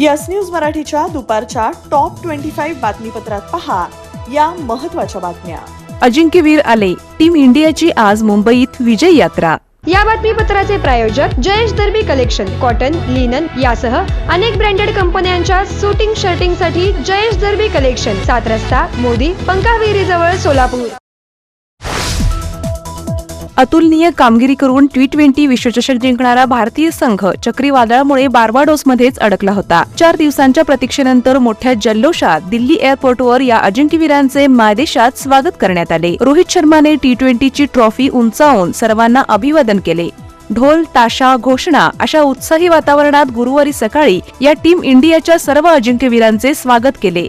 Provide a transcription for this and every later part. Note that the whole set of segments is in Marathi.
यस न्यूज मराठीच्या दुपारच्या टॉप ट्वेंटी फाईव्ह बातमीपत्रात पहा या महत्त्वाच्या बातम्या. अजिंक्यवीर आले टीम इंडियाची आज मुंबईत विजय यात्रा. या बातमीपत्राचे प्रायोजक Jayesh Darbi collection cotton linen यासह अनेक ब्रँडेड कंपन्यांच्या सुटिंग शर्टिंगसाठी जयेश दर्बी कलेक्शन सात रस्ता मोदी पंकाविरी जवळ सोलापूर. अतुलनीय कामगिरी करून टी ट्वेंटी विश्वचषक जिंकणारा भारतीय संघ चक्रीवादळामुळे बार्बाडोसमध्येच अडकला होता. चार दिवसांच्या प्रतीक्षेनंतर मोठ्या जल्लोषात दिल्ली एअरपोर्टवर या अजिंक्यवीरांचे मायदेशात स्वागत करण्यात आले. रोहित शर्माने टी ट्वेंटीची ट्रॉफी उंचावून सर्वांना अभिवादन केले. ढोल ताशा घोषणा अशा उत्साही वातावरणात गुरुवारी सकाळी या टीम इंडियाच्या सर्व अजिंक्यवीरांचे स्वागत केले.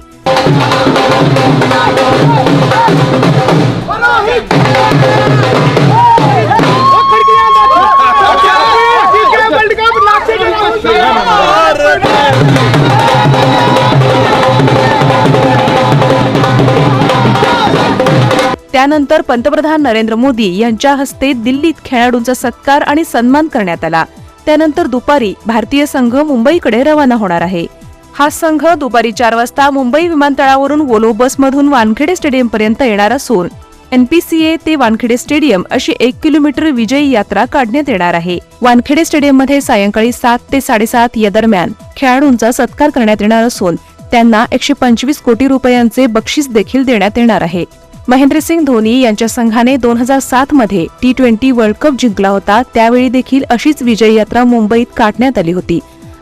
त्यानंतर पंतप्रधान नरेंद्र मोदी यांच्या हस्ते दिल्लीत खेळाडूंचा सत्कार आणि सन्मान करण्यात आला. त्यानंतर दुपारी भारतीय संघ मुंबईकडे रवाना होणार आहे. हा संघ दुपारी चार वाजता मुंबई विमानतळावरून वोलो बसमधून वानखेडे स्टेडियम पर्यंत येणार असून एनपीसीए ते वानखेडे स्टेडियम अशी एक किलोमीटर विजयी यात्रा काढण्यात येणार आहे. वानखेडे स्टेडियममध्ये सायंकाळी सात ते साडेसात या दरम्यान खेळाडूंचा सत्कार करण्यात येणार असून त्यांना एकशे पंचवीस कोटी रुपयांचे बक्षीस देखील देण्यात येणार आहे. महेंद्रसिंग धोनी यांच्या संघाने दोन हजार सात मध्ये टी ट्वेंटी वर्ल्ड कप जिंकला होता. त्यावेळी देखील अशीच विजय यात्रा मुंबईत काढण्यात आली होती.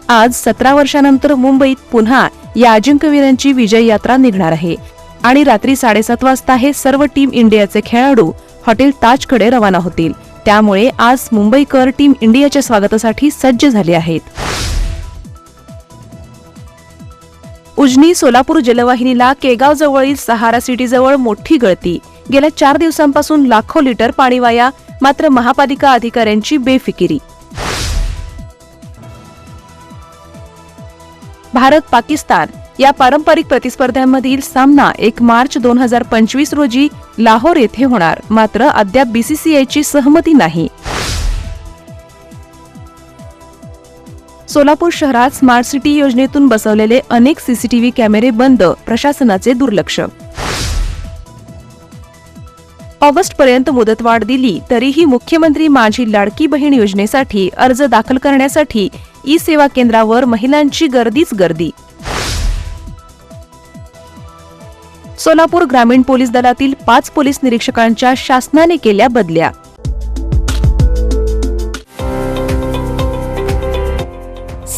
आज सतरा वर्षानंतर मुंबईत पुन्हा या अजिंक्यवीरांची विजय यात्रा निघणार आहे. आणि रात्री साडेसात वाजता हे सर्व टीम इंडियाचे खेळाडू हॉटेल ताजकडे रवाना होतील. त्यामुळे आज मुंबईकर टीम इंडियाच्या स्वागतासाठी सज्ज झाले आहेत. उजनी सोलापूर जलवाहिनीला केगाव जवळील सहारा सिटीजवळ मोठी गळती. गेल्या चार दिवसांपासून लाखो लिटर पाणी वाया मात्र महापालिका अधिकाऱ्यांची बेफिकिरी. भारत पाकिस्तान या पारंपरिक प्रतिस्पर्ध्यांमधील सामना एक मार्च दोन हजार पंचवीस रोजी लाहोर येथे होणार मात्र अद्याप बीसीसीआयची सहमती नाही. सोलापूर शहरात स्मार्ट सिटी योजनेतून बसवलेले अनेक सीसीटीव्ही कॅमेरे बंद प्रशासनाचे दुर्लक्ष. ऑगस्ट पर्यंत मुदतवाढ दिली तरीही मुख्यमंत्री माझी लाडकी बहीण योजनेसाठी अर्ज दाखल करण्यासाठी ई सेवा केंद्रावर महिलांची गर्दीच गर्दी. सोलापूर ग्रामीण पोलीस दलातील पाच पोलीस निरीक्षकांच्या शासनाने केल्या बदल्या.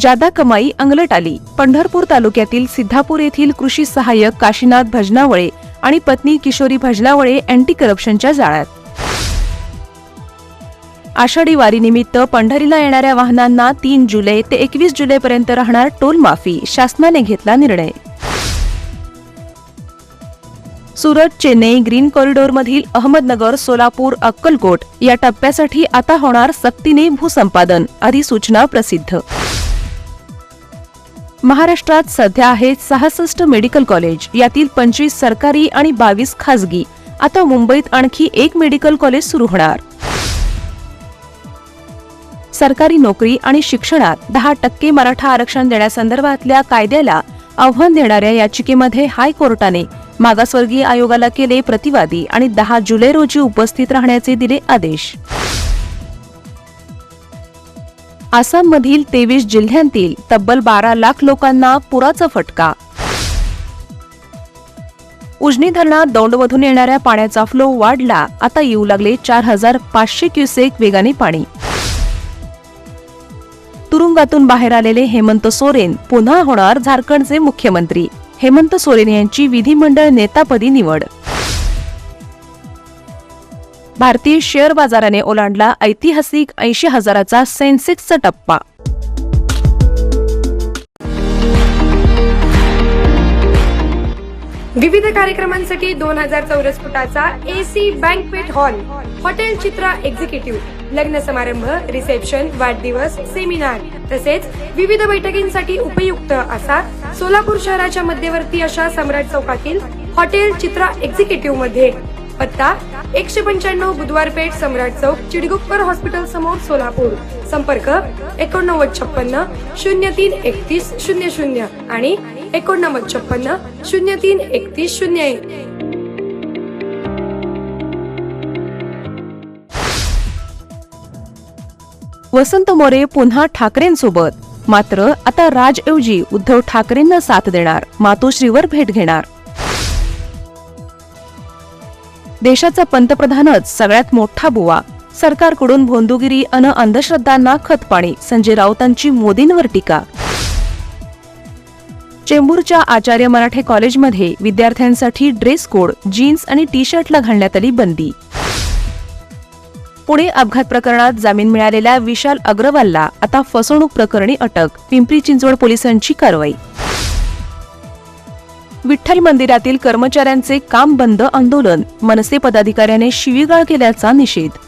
जादा कमाई अंगलट आली. पंढरपूर तालुक्यातील सिद्धापूर येथील कृषी सहाय्यक काशीनाथ भजनावळे आणि पत्नी किशोरी भजनावळे अँटी करप्शनच्या जाळ्यात. आषाढी वारीनिमित्त पंढरीला येणाऱ्या वाहनांना तीन जुलै ते एकवीस जुलैपर्यंत राहणार टोल माफी शासनाने घेतला निर्णय. सुरत चेन्नई ग्रीन कॉरिडॉरमधील अहमदनगर सोलापूर अक्कलकोट या टप्प्यासाठी आता होणार सक्तीने भूसंपादन अधिसूचना प्रसिद्ध. महाराष्ट्रात सध्या आहेत सहासष्ट मेडिकल कॉलेज. यातील पंचवीस सरकारी आणि बावीस खासगी आता मुंबईत आणखी एक मेडिकल कॉलेज सुरू होणार. सरकारी नोकरी आणि शिक्षणात दहा टक्के मराठा आरक्षण देण्यासंदर्भातल्या कायद्याला आव्हान देणाऱ्या याचिकेमध्ये हायकोर्टाने मागासवर्गीय आयोगाला केले प्रतिवादी आणि दहा जुलै रोजी उपस्थित राहण्याचे दिले आदेश. आसाममधील तेवीस जिल्ह्यांतील तब्बल बारा लाख लोकांना पुराचा फटका. उजनी धरणात दौंडमधून येणाऱ्या पाण्याचा फ्लो वाढला. आता येऊ लागले चार हजार पाचशे क्युसेक वेगाने पाणी. तुरुंगातून बाहेर आलेले हेमंत सोरेन पुन्हा होणार झारखंडचे मुख्यमंत्री. हेमंत सोरेन यांची विधिमंडळ नेतापदी निवड. भारतीय शेअर बाजाराने ओलांडला ऐतिहासिक ऐंशी हजाराचा सेन्सेक्सचा टप्पा. विविध कार्यक्रमांसाठी दोन हजार चौरस फुटाचा AC banquet hall hotel Chitra executive लग्न समारंभ रिसेप्शन वाढदिवस सेमिनार तसेच विविध बैठकींसाठी उपयुक्त असा सोलापूर शहराच्या मध्यवर्ती अशा सम्राट चौकातील हॉटेल चित्रा एक्झिक्युटिव्हमध्ये पत्ता एकशे पंच्याण्णव बुधवार पेठ सम्राट चौक चिडगुप्पर हॉस्पिटल समोर सोलापूर. संपर्क एकोणनव्वद छप्पन्न शून्य तीन एकतीस शून्य शून्य आणि एकोणनव्वद छप्पन्न शून्य तीन एकतीस शून्य एक. वसंत मोरे पुन्हा ठाकरेंसोबत. मात्र आता राजऐवजी उद्धव ठाकरेंना साथ देणार मातोश्रीवर भेट घेणार. देशाचा पंतप्रधानच सगळ्यात मोठा बुवा. सरकारकडून भोंदुगिरी अन अंधश्रद्धांना खतपाणी संजय राऊतांची मोदींवर टीका. चेंबूरच्या आचार्य मराठे कॉलेजमध्ये विद्यार्थ्यांसाठी ड्रेस कोड जीन्स आणि टी शर्टला घालण्यात आली बंदी. पुणे अपघात प्रकरणात जामीन मिळालेल्या विशाल अग्रवालला आता फसवणूक प्रकरणी अटक पिंपरी चिंचवड पोलिसांची कारवाई. विठ्ठल मंदिरातील कर्मचाऱ्यांचे काम बंद आंदोलन मनसे पदाधिकाऱ्याने शिवीगाळ केल्याचा निषेध.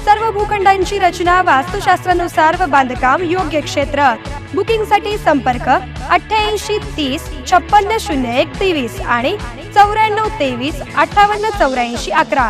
सर्व भूखंडांची रचना वास्तुशास्त्रानुसार व बांधकाम योग्य क्षेत्र. बुकिंगसाठी संपर्क अठ्ठ्याऐंशी तीस छप्पन्न शून्य एक तेवीस आणि चौऱ्याण्णव तेवीस अठ्ठावन्न चौऱ्याऐंशी अकरा.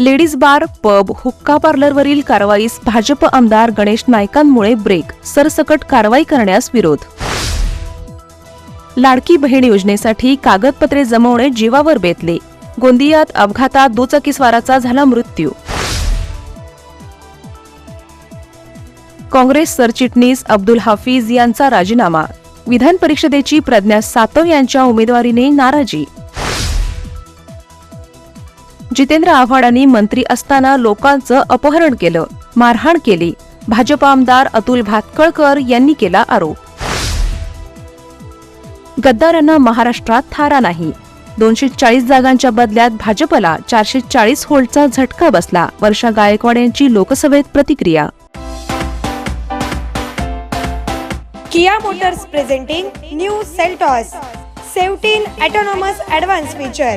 लेडीज बार पब हुक्का पार्लरवरील कारवाईस भाजप आमदार गणेश नायकांमुळे ब्रेक सरसकट कारवाई करण्यास विरोध. लाडकी बहीण योजनेसाठी कागदपत्रे जमवणे जीवावर बेतले. गोंदियात अपघातात दुचाकीस्वाराचा झाला मृत्यू. काँग्रेस सरचिटणीस अब्दुल हाफिज यांचा राजीनामा. विधान परिषदेची प्रज्ञा सातव यांच्या उमेदवारीने नाराजी. जितेंद्र आव्हाडांनी मंत्री असताना लोकांचं अपहरण केलं मारहाण केली. भाजप आमदार अतुल भातकळकर यांनी केला आरोप. गद्दारांना महाराष्ट्रात थारा नाही. दोनशे चाळीस जागांच्या बदल्यात भाजपला चारशे चाळीस होल्डचा झटका बसला वर्षा गायकवाड यांची लोकसभेत प्रतिक्रिया. Kia motors presenting new Seltos seventeen autonomous advance feature